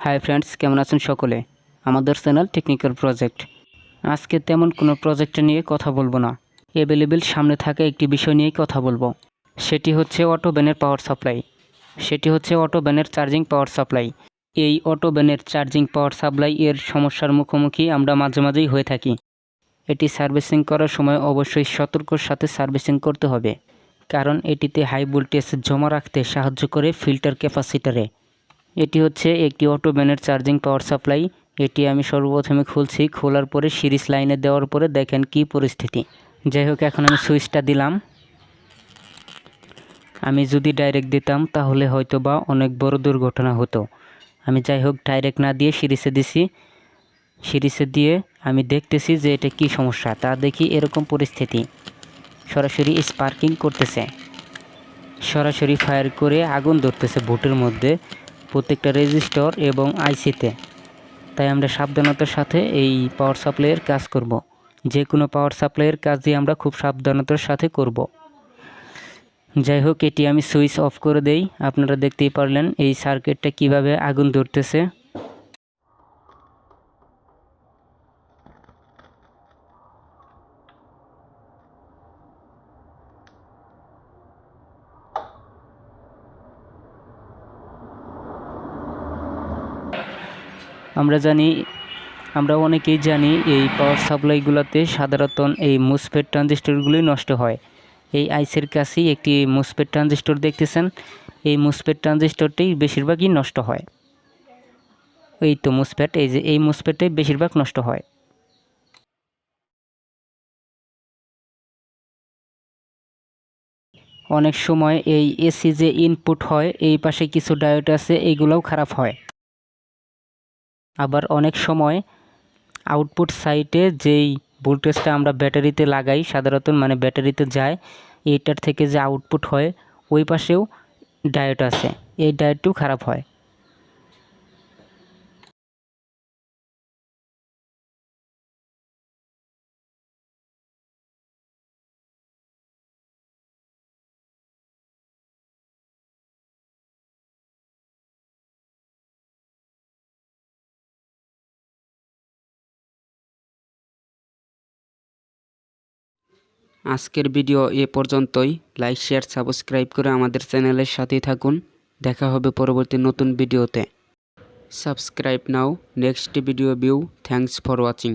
Hi friends, কেমন আছেন সকলে? আমাদের চ্যানেল টেকনিক্যাল প্রজেক্ট। আজকে তেমন কোনো প্রজেক্ট নিয়ে কথা বলব না। অ্যাভেলেবেল সামনে থাকা একটি বিষয় নিয়েই কথা বলব। সেটি হচ্ছে অটো ব্যানের পাওয়ার সাপ্লাই। সেটি হচ্ছে অটো ব্যানের চার্জিং পাওয়ার সাপ্লাই। এই অটো ব্যানের চার্জিং পাওয়ার সাপ্লাই এর সমস্যার মুখোমুখি আমরা মাঝে মাঝেই হয়ে থাকি। এটি সার্ভিসিং করার সময় অবশ্যই সতর্কর সাথে সার্ভিসিং করতে হবে। কারণ এটিতে হাই ভোল্টেজ জমা রাখতে সাহায্য করে ফিল্টার ক্যাপাসিটারে। এটি হচ্ছে একটি অটো ব্যানের চার্জিং পাওয়ার সাপ্লাই এটি আমি সর্বপ্রথমে খুলছি, খোলার পরে সিরিজ লাইনে দেওয়ার পরে দেখেন কি পরিস্থিতি। যাই হোক, এখন আমি সুইচটা দিলাম। আমি যদি ডাইরেক্ট দিতাম, তাহলে হয়তো বা অনেক বড় দুর্ঘটনা হতো। আমি যাই হোক ডাইরেক্ট না দিয়ে সিরিজে দিছি। সিরিজে দিয়ে আমি দেখতেছি যে এটা কি সমস্যা, তা দেখি এরকম পরিস্থিতি। সরাসরি স্পার্কিং করতেছে। সরাসরি ফায়ার করে আগুন ধরতেছে বুটের মধ্যে। প্রত্যেকটা রেজিস্টর এবং আইসিতে তাই আমরা সাবধানতার সাথে এই পাওয়ার সাপ্লাইয়ের কাজ করব। যে কোনো পাওয়ার সাপ্লাইয়ের কাজই আমরা খুব সাবধানতার সাথে করব। যাই হোক, এটি আমি সুইচ অফ করে দেই আপনারা দেখতেই পারলেন এই সার্কিটটা কীভাবে আগুন ধরতেছে আমরা জানি, আমরা অনেকেই জানি এই পাওয়ার সাপ্লাইগুলোতে সাধারণত এই মুসফেট ট্রানজিস্টরগুলোই নষ্ট হয়। এই আইসের কাছেই একটি মুসফেট ট্রানজিস্টর দেখতেছেন। এই মুসফেট ট্রানজিস্টরটি বেশিরভাগই নষ্ট হয়। এই তো মুসফেট এই যে এই মুসফেটটাই বেশিরভাগ নষ্ট হয়। অনেক সময় এই এসি যে ইনপুট হয়, এই পাশে কিছু ডায়োড আছে এইগুলোও খারাপ হয়। আবার অনেক সময় আউটপুট সাইটে যেই ভোল্টেজটা আমরা ব্যাটারিতে লাগাই, সাধারণত মানে ব্যাটারিতে যায়, এইটার থেকে যে আউটপুট হয়, ওই পাশেও ডায়েট আছে। এই ডায়োডটিও খারাপ হয়। আজকের ভিডিও এ পর্যন্তই। লাইক শেয়ার সাবস্ক্রাইব করে আমাদের চ্যানেলের সাথেই থাকুন। দেখা হবে পরবর্তী নতুন ভিডিওতে। Subscribe now next video view thanks for watching